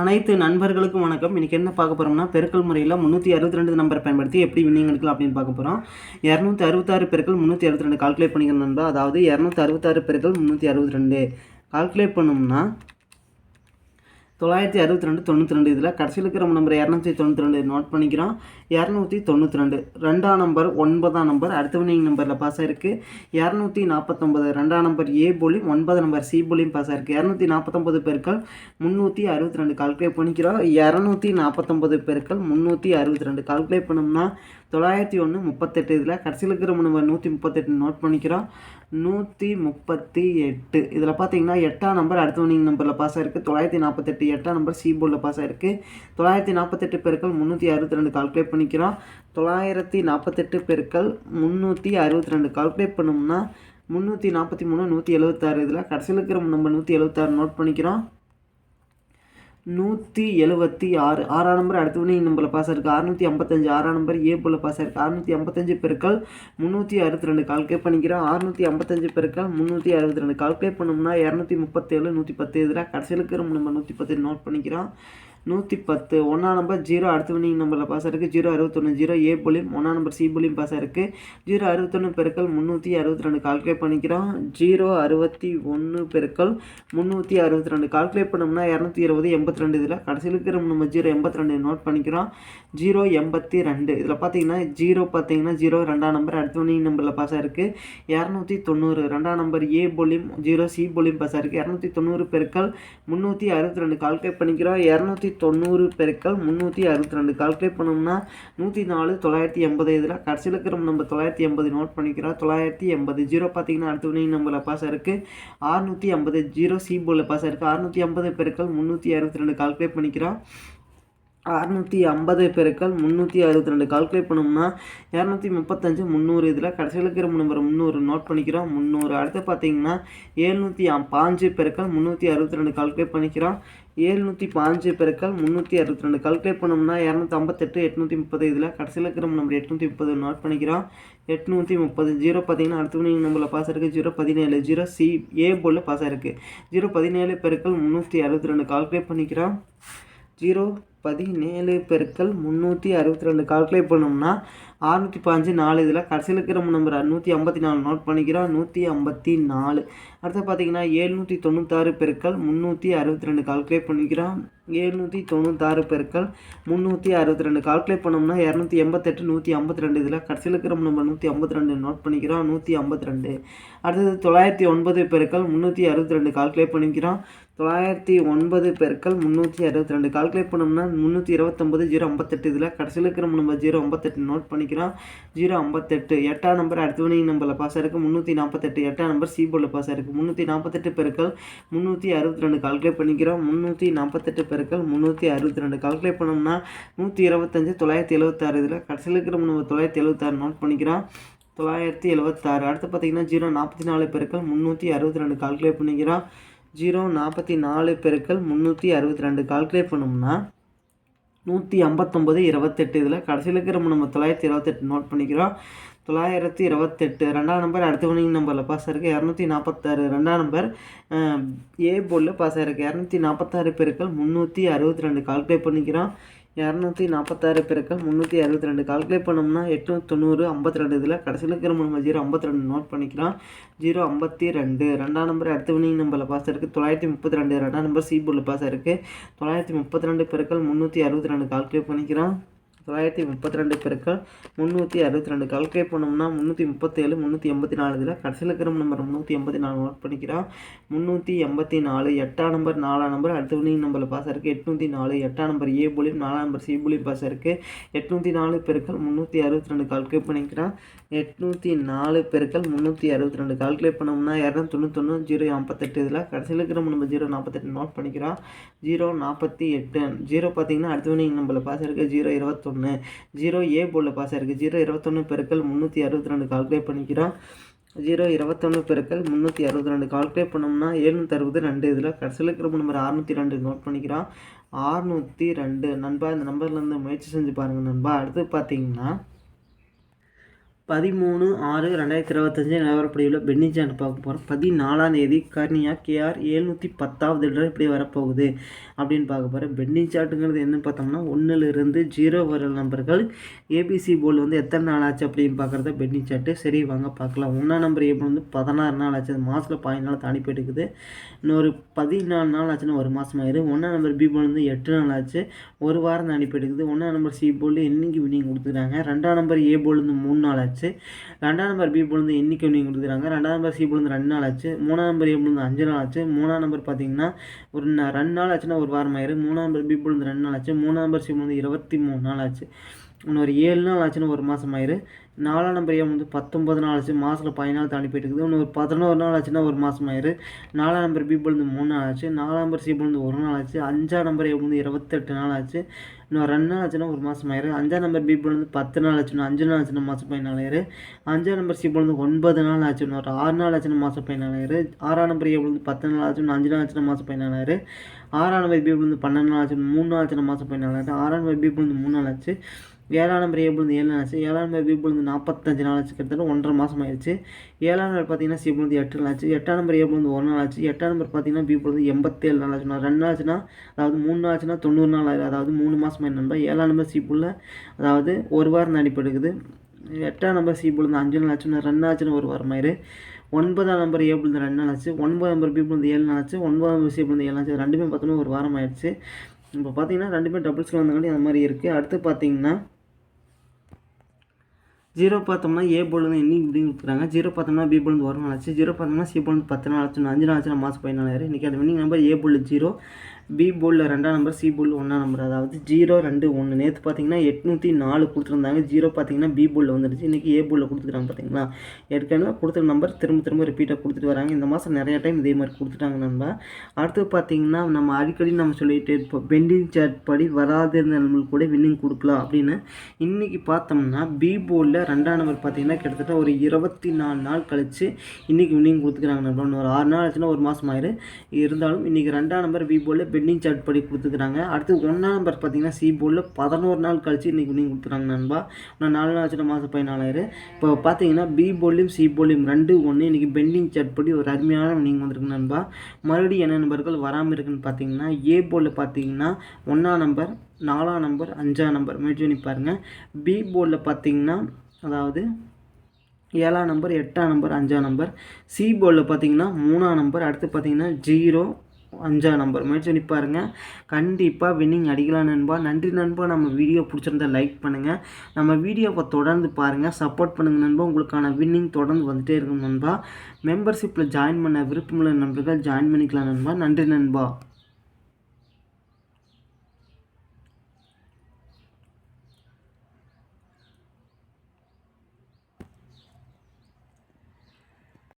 அனைத்து நண்பர்களுக்கும் வணக்கம். இன்றைக்கி என்ன பார்க்க போகிறோம்னா பெருக்கல் முறையில் முந்நூற்றி அறுபத்தி ரெண்டு நம்பரை பயன்படுத்தி எப்படி வின்னிங் எடுக்கலாம் அப்படின்னு பார்க்க போகிறோம் இரநூத்தி அறுபத்தாறு பெருக்கள் முந்நூற்றி அறுபத்தி ரெண்டு கால்குலேட் பண்ணிக்கிற நண்பா. அதாவது இரநூத்தி அறுபத்தாறு பெருக்கள் முந்நூற்றி அறுபத்தி ரெண்டு கால்குலேட் பண்ணோம்னா தொள்ளாயிரத்தி அறுபத்தி ரெண்டு தொண்ணூற்றி ரெண்டு. இதில் கடைசியில் இருக்கிற நம்பர் இரநூத்தி தொண்ணூற்றி ரெண்டு நோட் பண்ணிக்கிறோம். இரநூத்தி தொண்ணூற்றி ரெண்டு. ரெண்டாம் நம்பர் ஒன்பதாம் நம்பர். அடுத்த வினிங் நம்பரில் பாஸ் ஆயிருக்கு. இரநூத்தி நாற்பத்தொம்பது ரெண்டாம் நம்பர் ஏ போலியும் ஒன்பது நம்பர் சி போலியும் பாஸ் ஆயிருக்கு. இரநூத்தி நாற்பத்தொம்பது பெருக்கள் முந்நூற்றி அறுபத்தி ரெண்டு. கால்குலேட் பண்ணிக்கிறோம். இரநூத்தி நாற்பத்தொம்பது பெருக்கள் முந்நூற்றி அறுபத்தி ரெண்டு. கால்குலேட் பண்ணோம்னா தொள்ளாயிரத்தி ஒன்று முப்பத்தெட்டு இதில் கடைசியில் இருக்கிற நம்பர் நூற்றி முப்பத்தெட்டு நோட் பண்ணிக்கிறோம். நூற்றி முப்பத்தி எட்டு. இதில் பார்த்தீங்கன்னா எட்டாம் நம்பர் அடுத்த வினிங் நம்பரில் பாஸ் ஆயிருக்கு. தொள்ளாயிரத்தி நாற்பத்தெட்டு எட்டாம் நம்பர் சி போர்டில் பாஸ் ஆயிருக்கு. தொள்ளாயிரத்தி நாற்பத்தெட்டு பெருக்கள் முந்நூற்றி அறுபத்தி ரெண்டு கால்குலேட் பண்ணிக்கிறோம். தொள்ளாயிரத்தி நாற்பத்தெட்டு பெருக்கள் முந்நூற்றி அறுபத்தி ரெண்டு கால்குலேட் பண்ணோம்னா முந்நூற்றி நாற்பத்தி மூணு நூற்றி எழுபத்தாறு இதில் கடைசியில் இருக்கிற நம்ம நூற்றி எழுபத்தாறு நோட் பண்ணிக்கிறோம். நூற்றி எழுபத்தி ஆறு. ஆறாம் நம்பர் அடுத்த வினை நம்பரில் பாஸ் இருக்குது அறுநூற்றி ஐம்பத்தஞ்சு. ஆறாம் நம்பர் ஏ போல் பாஸ் இருக்குது அறுநூற்றி ஐம்பத்தஞ்சு பெருக்கள் முந்நூற்றி அறுபத்தி ரெண்டு. கால்குலேட் பண்ணிக்கிறோம். அறுநூற்றி ஐம்பத்தஞ்சு பெருக்கள் முந்நூற்றி அறுபத்தி ரெண்டு. கால்குலேட் பண்ணோம்னா இரநூத்தி முப்பத்தேழு நூற்றி பத்து இதில் கடைசியில் இருக்கிற நம்ம நூற்றி பத்து நோட் பண்ணிக்கிறோம். நூற்றி பத்து ஒன்றாம் நம்பர் ஜீரோ அடுத்த வினிங் நம்பரில் பாஸ் இருக்குது ஜீரோ அறுபத்தொன்று ஜீரோ ஏ போலியும் ஒன்றாம் நம்பர் சி போலியும் பாஸ் இருக்குது ஜீரோ அறுபத்தொன்று பெருக்கள் முந்நூற்றி அறுபத்தி ரெண்டு கால்குலேட் பண்ணிக்கிறோம். ஜீரோ அறுபத்தி ஒன்று பெருக்கள் முந்நூற்றி அறுபத்தி ரெண்டு கால்குலேட் பண்ணோம்னா இரநூத்தி இருபது எண்பத்தி ரெண்டு இதில். கடைசியில் இருக்கிற நம்ம ஜீரோ எண்பத்தி ரெண்டு நோட் பண்ணிக்கிறோம். ஜீரோ எண்பத்தி ரெண்டு. இதில் பார்த்தீங்கன்னா ஜீரோ பார்த்தீங்கன்னா ஜீரோ ரெண்டாம் நம்பர் அடுத்த வினிங் நம்பரில் பாஸ் ஆயிருக்கு இரநூத்தி தொண்ணூறு ரெண்டாம் நம்பர் ஏ போலியும் ஜீரோ சி போலியும் பாஸ் ஆயிருக்கு இரநூத்தி தொண்ணூறு பெருக்கள் முந்நூற்றி அறுபத்தி ரெண்டு கால்குலேட் பண்ணிக்கிறோம். இரநூத்தி தொண்ணூறு பெருக்கள் முந்நூற்றி அறுபத்தி ரெண்டு. கால்குலேட் பண்ணோம்னா நூற்றி நாலு தொள்ளாயிரத்தி எண்பது. இதில் கடைசியில் இருக்கிற நம்ம தொள்ளாயிரத்தி எண்பது நோட் பண்ணிக்கிறோம் தொள்ளாயிரத்தி எண்பது. ஜீரோ பார்த்தீங்கன்னா அடுத்த வினை நம்பரில் பாஸ் இருக்குது ஆறுநூற்றி ஐம்பது ஜீரோ சி போர்டில் பாஸ் இருக்குது ஆறுநூற்றி ஐம்பது பெருக்கள் முந்நூற்றி அறுபத்தி ரெண்டு. கால்குலேட் பண்ணிக்கிறோம் அறுநூற்றி ஐம்பது பெருக்கள் முந்நூற்றி அறுபத்தி ரெண்டு கால்குலேட் பண்ணோம்னா இரநூத்தி முப்பத்தஞ்சு முந்நூறு இதில் கடைசியில் இருக்கிற நம்பர் முந்நூறு நோட் பண்ணிக்கிறோம். முந்நூறு அடுத்து பார்த்தீங்கன்னா ஏழ்நூற்றி பாஞ்சு பெருக்கள் முந்நூற்றி அறுபத்தி ரெண்டு கால்குலேட் பண்ணிக்கிறோம். ஏழ்நூற்றி பாஞ்சு பெருக்கள் முந்நூற்றி அறுபத்தி ரெண்டு கால்குலேட் பண்ணோம்னா இரநூத்தி ஐம்பத்தெட்டு எட்நூற்றி முப்பது இதில் கடைசியில் இருக்கிற நம்பர் எட்நூற்றி முப்பது நோட் பண்ணிக்கிறோம். எட்நூற்றி முப்பது. ஜீரோ பார்த்தீங்கன்னா அடுத்த நம்பரில் பாஸ் இருக்குது ஜீரோ பதினேழு. Zero C A ball pass ஆயிருக்கு ஜீரோ பதினேழு பெருக்கள் முந்நூற்றி அறுபத்தி ரெண்டு கால்குலேட் பண்ணிக்கிறோம். ஜீரோ பதினேழு பெருக்கள் முந்நூற்றி அறுபத்தி ரெண்டு. கால்குலேட் பண்ணோம்னா அறுநூற்றி பாஞ்சு நாலு இதில் கடைசியில் இருக்கிற நம்பர் நூற்றி ஐம்பத்தி நாலு நோட் பண்ணிக்கிறோம். நூற்றி ஐம்பத்தி நாலு. அடுத்து பார்த்தீங்கன்னா ஏழ்நூற்றி தொண்ணூத்தாறு பெருக்கள் முந்நூற்றி அறுபத்தி ரெண்டு கால்குலேட் பண்ணிக்கிறோம். ஏழ்நூற்றி தொண்ணூத்தாறு பெருக்கள் முந்நூற்றி அறுபத்தி ரெண்டு கால்குலேட் பண்ணோம்னா இரநூத்தி எண்பத்தெட்டு நூற்றி ஐம்பத்தி ரெண்டு இதில் கடைசியில் இருக்கிற நம்பர் நூற்றி ஐம்பத்தி ரெண்டு நோட் பண்ணிக்கிறோம். நூற்றி ஐம்பத்தி ரெண்டு. அடுத்தது தொள்ளாயிரத்தி ஒன்பது பெருக்கள் முந்நூற்றி அறுபத்தி ரெண்டு கால்குலேட் பண்ணிக்கிறோம். தொள்ளாயிரத்தி ஒன்பது பெருக்கள் முந்நூற்றி அறுபத்தி ரெண்டு கால்குலேட் பண்ணோம்னா முந்நூற்றி இருபத்தொம்பது ஜீரோ ஐம்பத்தெட்டு இதில் கடைசியில் இருக்கிற நம்பர் ஜீரோ ஐம்பத்தெட்டு நோட் பண்ணிக்கிறோம் ஜீரோ ஐம்பத்தெட்டு. எட்டாம் நம்பர் அடுத்த வினிங் நம்பரில் பாஸ் ஆயிருக்கு. முந்நூற்றி நாற்பத்தெட்டு எட்டாம் நம்பர் சி போர்டில் பாஸ் ஆயிருக்கு. முந்நூற்றி நாற்பத்தெட்டு பெருக்கள் முந்நூற்றி அறுபத்தி ரெண்டு கால்குலேட் பண்ணிக்கிறோம். முந்நூற்றி நாற்பத்தெட்டு பெருக்கள் முந்நூற்றி அறுபத்தி ரெண்டு கால்குலேட் பண்ணோம்னா நூற்றி இருபத்தஞ்சு தொள்ளாயிரத்தி எழுபத்தாறு இதில் கடைசியில் இருக்கிற நம்ம தொள்ளாயிரத்தி எழுபத்தாறு நோட் பண்ணிக்கிறோம். தொள்ளாயிரத்தி எழுபத்தாறு அடுத்து பார்த்தீங்கன்னா ஜீரோ நாற்பத்தி நாலு பெருக்கள் முந்நூற்றி அறுபத்தி ரெண்டு கால்குலேட் பண்ணிக்கிறோம். ஜீரோ நாற்பத்தி நாலு பெருக்கள் முந்நூற்றி அறுபத்தி ரெண்டு கால்குலேட் பண்ணோம்னா நூற்றி ஐம்பத்தொம்பது இருபத்தெட்டு. இதில் கடைசியில் இருக்கிற நம்ம தொள்ளாயிரத்தி இருபத்தெட்டு நோட் பண்ணிக்கிறோம். தொள்ளாயிரத்தி இருபத்தெட்டு ரெண்டாம் நம்பர் அடுத்த வினிங் நம்பரில் பாஸ் ஆயிருக்கு. இரநூத்தி நாற்பத்தாறு ரெண்டாம் நம்பர் ஏ போர்டில் பாஸ் ஆயிருக்கு. இரநூத்தி நாற்பத்தாறு பேருக்கள் முந்நூற்றி அறுபத்தி ரெண்டு. கால்குலேட் பண்ணிக்கிறோம். இரநூத்தி நாற்பத்தாறு பெருக்கள் முந்நூற்றி அறுபத்தி ரெண்டு. கால்குலேட் பண்ணோம்னா எட்நூற்றி தொண்ணூறு ஐம்பத்தி ரெண்டு. இதில் கடைசியில் இருக்கிற நம்ம ஜீரோ ஐம்பத்தி ரெண்டு நோட் பண்ணிக்கலாம் ஜீரோ ஐம்பத்தி ரெண்டு. ரெண்டாம் நம்பர் அடுத்த வினிங் நம்பரில் பாஸ் இருக்குது தொள்ளாயிரத்தி முப்பத்தி ரெண்டு. ரெண்டாம் நம்பர் சி போர்டில் பாஸ் இருக்குது தொள்ளாயிரத்தி முப்பத்தி ரெண்டு பெருக்கள் முந்நூற்றி அறுபத்தி ரெண்டு. கால்குலேட் பண்ணிக்கிறோம். தொள்ளாயிரத்தி முப்பத்தி ரெண்டு பெருக்கள் முந்நூற்றி அறுபத்தி ரெண்டு கால்குலேட் பண்ணோம்னா முந்நூற்றி முப்பத்தேழு முந்நூற்றி எண்பத்தி நாலு இதில் கடைசியில் இருக்கிற நம்பர் முந்நூற்றி எண்பத்தி நாலு நோட் பண்ணிக்கிறோம் முந்நூற்றி எண்பத்தி நாலு எட்டாம் நம்பர் நாலாம் நம்பர் அடுத்த வினிங் நம்பரில் பாஸ் இருக்குது எட்நூற்றி நாலு எட்டாம் நம்பர் ஏ புலியும் நாலாம் நம்பர் சி புலியும் பாஸ் இருக்குது எட்நூற்றி நாலு பெருக்கள் முந்நூற்றி அறுபத்தி ரெண்டு கால்குலேட் பண்ணிக்கிறோம் எட்நூற்றி நாலு பெருக்கள் முந்நூற்றி அறுபத்தி ரெண்டு கால்குலேட் பண்ணோம்னா இரநூத்தி தொண்ணூத்தொன்று ஜீரோ ஐம்பத்தெட்டு இதில் கடைசியில் இருக்கிற நம்ம ஜீரோ நாற்பத்தெட்டு நோட் பண்ணிக்கிறோம் ஜீரோ நாற்பத்தி எட்டு ஜீரோ பார்த்தீங்கன்னா அடுத்த வினிங் நம்பரில் பாஸ் இருக்குது ஜீரோ இருபத்தொன்று ஜீரோ ஏ போல பாஸ் ஆயிருக்கு. ஜீரோ இருபத்தொன்று பெருக்கள் முந்நூற்றி அறுபத்தி ரெண்டு கால்குலேட் பண்ணிக்கிறோம். ஜீரோ இருபத்தொன்று பெருக்கள் முந்நூற்றி அறுபத்தி ரெண்டு கால்குலேட் பண்ணோம்னா எழுநூற்றி அறுபது ரெண்டு. இதில் கடைசியில் இருக்கிற நம்பர் அறுநூற்றி ரெண்டு நோட் பண்ணிக்கிறோம். ஆறுநூற்றி ரெண்டு. நண்பா இந்த நம்பர்லேருந்து முயற்சி செஞ்சு பாருங்கள் நண்பா. அடுத்து பார்த்தீங்கன்னா பதிமூணு ஆறு ரெண்டாயிரத்தி இருபத்தஞ்சி நிலவரப்படியுள்ள பென்னி சார்ட் பார்க்க போகிறோம் பதினாலாம் தேதி கர்னியா கேஆர் எழுநூற்றி பத்தாவது லிட்டர் இப்படி வரப்போகுது அப்படின்னு பார்க்க போகிறோம் பென்னி சார்ட்டுங்கிறது என்ன பார்த்தோம்னா ஒன்றுலேருந்து ஜீரோ வர நம்பர்கள் ஏபிசி போல் வந்து எத்தனை நாள் ஆச்சு அப்படின்னு பார்க்குறத பென்னி சார்ட்டு சரி வாங்க பார்க்கலாம். ஒன்றாம் நம்பர் ஏபிள் வந்து பதினாறு நாள் ஆச்சு. அது மாதத்தில் பதினாலு நாள் தாண்டி போயிட்டுக்குது இன்னொரு பதினாலு நாள் ஆச்சுன்னா ஒரு மாதம் ஆயிரும் ஒன்றாம் நம்பர் பி போல் வந்து எட்டு நாள் ஆச்சு. ஒரு வாரம் தாண்டி போயிட்டுக்குது ஒன்றாம் நம்பர் சி போல் இன்னைக்கு வினிங் கொடுத்துருக்காங்க? ரெண்டாம் நம்பர் ஏ போல் வந்து மூணு நாள் ஆச்சு. ஆச்சு. ரெண்டாம் நம்பர் பி பொழுது எண்ணிக்கை ஒன்று கொடுக்குறாங்க. ரெண்டாம் நம்பர் சி பொழுது ரெண்டு நாள் ஆச்சு. மூணாம் நம்பர் ஏ பொழுது அஞ்சு நாள் ஆச்சு. மூணாம் நம்பர் பார்த்தீங்கன்னா ஒரு ரெண்டு நாள் ஆச்சுன்னா ஒரு வாரம் ஆயிரு. மூணாம் நம்பர் பி பொழுது ரெண்டு நாள் ஆச்சு. மூணாம் நம்பர் சி பொழுது இருபத்தி மூணு நாள் ஆச்சு. இன்னும் ஒரு ஏழு நாள் ஆச்சுன்னு ஒரு மாதம் ஆயிரு. நாலாம் நம்பர் ஏ வந்து பத்தொம்பது நாள் ஆச்சு. மாதத்தில் பதினாலு தாண்டி போயிட்டு இருக்குது. இன்னும் ஒரு பதினோரு நாள் ஆச்சுன்னா ஒரு மாதம் ஆயிரு. நாலாம் நம்பர் பி பொழுது மூணு நாள் ஆச்சு. நாலாம் நம்பர் சி பொழுது ஒரு நாள் ஆச்சு. அஞ்சாம் நம்பர் ஏ வந்து இருபத்தெட்டு நாள் ஆச்சு. இன்னும் ரெண்டு நாள் ஆச்சுன்னா ஒரு மாதம் ஆயிரு அஞ்சாம் நம்பர் பி வந்து பத்து நாள் ஆச்சுன்னா அஞ்சு நாள் ஆச்சுன்னா மாதம் பதினாலு அஞ்சாம் நம்பர் சி வந்து ஒன்பது நாள் ஆச்சுன்னா ஒரு ஆறு நாள் ஆச்சுன்னா மாதம் பதினாலு ஆறாம் நம்பர் ஏ வந்து பத்து நாள் ஆச்சுன்னா அஞ்சு நாள் ஆச்சுன்னா மாதம் பதினாலு ஆறாம் நம்பர் பி வந்து பன்னெண்டு நாள் ஆச்சு மூணு நாள் ஆச்சுன்னா மாதம் பதினாலாயிரம் ஆறாம் நம்பர் பி வந்து மூணு நாள் ஆச்சு. ஏழாம் நம்பர் ஏ பொழுது ஏழு நாள் ஆச்சு ஏழாம் நம்பர் பி வந்து நாற்பத்தஞ்சு நாள் ஆச்சு கிட்டத்தட்ட ஒன்றரை மாதம் ஆயிடுச்சு ஏழாம் நம்பர் பார்த்தீங்கன்னா சி வந்து எட்டு நாள் ஆச்சு எட்டாம் நம்பர் ஏ வந்து ஒரு நாள் ஆச்சு எட்டாம் நம்பர் பார்த்தீங்கன்னா பி பொழுது எண்பத்தேழு நாள் ஆச்சுன்னா ரெண்டு நாள் ஆச்சுன்னா அதாவது மூணு நாள் ஆச்சுன்னா தொண்ணூறு நாள் ஆயிடும் அதாவது மூணு மாதம் என்னன்பா ஏழாம் நம்பர் சி புள்ள அதாவது ஒரு வாரம் அடிப்படுக்குது எட்டாம் நம்பர் சி வந்து அஞ்சு நாள் ஆச்சுன்னா ரெண்டு ஆச்சுன்னா ஒரு வாரம் ஆயிரு. ஒன்பதாம் நம்பர் ஏ பொழுது ரெண்டு நாள் ஆச்சு ஒன்பதாம் நம்பர் பி பொழுது ஏழு நாள் ஆச்சு ஒன்பதாம் நம்பர் சி பொழுது ஏழு ஆச்சு ரெண்டுமே பார்த்தோன்னா ஒரு வாரம் ஆயிடுச்சு. இப்போ பார்த்தீங்கன்னா ரெண்டுமே டபுள்ஸ்க்கு வந்தங்காட்டி அந்த மாதிரி இருக்குது அடுத்து பார்த்தீங்கன்னா ஜீரோ பார்த்தோம்னா ஏ போல் இன்னைக்கு இப்படின்னு கொடுக்குறாங்க. ஜீரோ பார்த்தோம்னா பி போல் ஒரு நாள் ஆச்சு. ஜீரோ பார்த்தோம்னா சி போல் பத்து நாள் ஆச்சு. அஞ்சு நாள் ஆச்சு. மாதம் பதினாலாயிரம். இன்றைக்கி அது winning number A ball zero. B போலில் ரெண்டாம் நம்பர் சி போல் ஒன்றாம் நம்பர் அதாவது ஜீரோ ரெண்டு ஒன்று நேற்று பார்த்தீங்கன்னா எட்நூற்றி நாலு கொடுத்துருந்தாங்க. ஜீரோ பார்த்தீங்கன்னா பி போலில் வந்துடுச்சு இன்றைக்கி ஏ போலில் கொடுத்துருக்காங்க பார்த்தீங்களா ஏற்கனவே கொடுத்த நம்பர் திரும்ப திரும்ப ரிப்பீட்டாக கொடுத்துட்டு வராங்க. இந்த மாதம் நிறைய டைம் இதே மாதிரி கொடுத்துட்டாங்க நம்ப அடுத்து பார்த்தீங்கன்னா நம்ம அடிக்கடி நம்ம சொல்லிகிட்டே இருப்போம். பெண்டிங் சார்ட் படி வராதிருந்த நம்மளுக்கு கூட வின்னிங் கொடுக்கலாம் அப்படின்னு. இன்றைக்கி பார்த்தோம்னா பி போலில் ரெண்டாம் நம்பர் பார்த்தீங்கன்னா கிட்டத்தட்ட ஒரு இருபத்தி நாலு நாள் கழித்து இன்றைக்கி வின்னிங் கொடுத்துக்கிறாங்க நம்ப ஒரு ஆறு நாள் ஆச்சுன்னா ஒரு மாதம் ஆயிரு. இருந்தாலும் இன்றைக்கி ரெண்டாம் நம்பர் பி போலில் பெண்டிங் சார்ட் படி கொடுத்துக்கிறாங்க. அடுத்து ஒன்றாம் நம்பர் பார்த்தீங்கன்னா சி போர்டில் பதினோரு நாள் கழிச்சு இன்றைக்கி நீங்கள் கொடுத்துறாங்க நண்பா. நான் நாலு நாள் ஆச்சு மாதம் பதினாலாயிரம். இப்போ பார்த்தீங்கன்னா பி போர்டிலையும் சி போர்டிலையும் ரெண்டு ஒன்று இன்றைக்கி பெண்டிங் சார்ட் படி ஒரு அருமையான நீங்கள் வந்திருக்கு நண்பா. மறுபடியும் என்ன நம்பர்கள் வராமல் இருக்குன்னு பார்த்தீங்கன்னா ஏ போர்டில் பார்த்தீங்கன்னா ஒன்றாம் நம்பர் நாலாம் நம்பர் அஞ்சாம் நம்பர் முயற்சி பண்ணி பாருங்கள் பி போர்டில் பார்த்தீங்கன்னா அதாவது ஏழாம் நம்பர் எட்டாம் நம்பர் அஞ்சாம் நம்பர் சி போர்டில் பார்த்தீங்கன்னா மூணாம் நம்பர் அடுத்து பார்த்தீங்கன்னா ஜீரோ அஞ்சா நம்பர் முயற்சி பாருங்கள் கண்டிப்பாக வின்னிங் அடிக்கலாம் நண்பா. நன்றி நண்பா. நம்ம வீடியோ பிடிச்சிருந்தா லைக் பண்ணுங்கள் நம்ம வீடியோவை தொடர்ந்து பாருங்கள் சப்போர்ட் பண்ணுங்கள் நண்பா. உங்களுக்கான வின்னிங் தொடர்ந்து வந்துகிட்டே இருக்கும் நண்பா. மெம்பர்ஷிப்பில் ஜாயின் பண்ண விருப்பமுள்ள நண்பர்கள் ஜாயின் பண்ணிக்கலாம் நண்பா. நன்றி நண்பா.